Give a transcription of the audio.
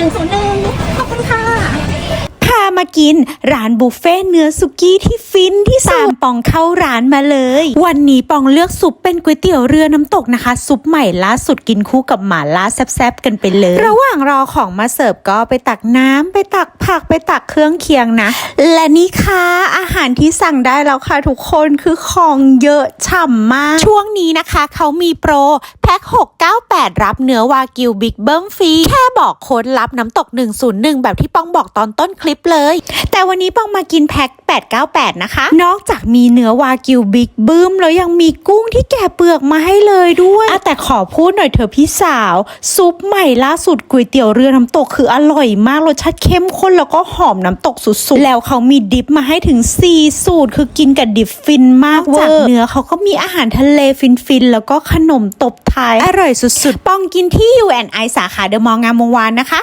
นึ่งศูนย์หนึ่งขอบคุณค่ะพามากินร้านบุฟเฟ่ต์เนื้อสุกี้ที่ฟินที่สุดตามปองเข้าร้านมาเลย วันนี้ปองเลือกซุปเป็นก๋วยเตี๋ยวเรือน้ำตกนะคะ ซุปใหม่ล่าสุดกินคู่กับหม่าล่าแซ่บๆกันไปเลย ระหว่างรอของมาเสิร์ฟก็ไปตักน้ำไปตักผักไปตักเครื่องเคียงนะ และนี่ค่ะอาหารที่สั่งได้แล้วค่ะทุกคนคือของเยอะฉ่ำมาก ช่วงนี้นะคะเขามีโปรแพ็ค 8 รับเนื้อวากิวบิ๊กเบิ้มฟรีแค่บอกโค้ดรับน้ำตก 101 แบบที่ป้องบอกตอนต้นคลิปเลย แต่วันนี้ป้องมากินแพ็ค898 นะคะ นอกจากมีเนื้อวากิวบิ๊กบึ้มแล้วยังมีกุ้งที่แกะเปลือกมาให้เลยด้วยอะแต่ขอพูดหน่อยเถอะพี่สาว ซุปใหม่ล่าสุดก๋วยเตี๋ยวเรือน้ำตกคืออร่อยมากรสชาติเข้มข้นแล้วก็หอมน้ำตกสุดๆ แล้วเขามีดิฟมาให้ถึง 4 สูตร คือกินกับดิฟฟินมากเวอร์จากเนื้อเขาก็มีอาหารทะเลฟินๆ แล้วก็ขนมตบท้าย อร่อยสุดๆปองกินที่ UNI สาขาเดอะมองงามวงวานนะคะ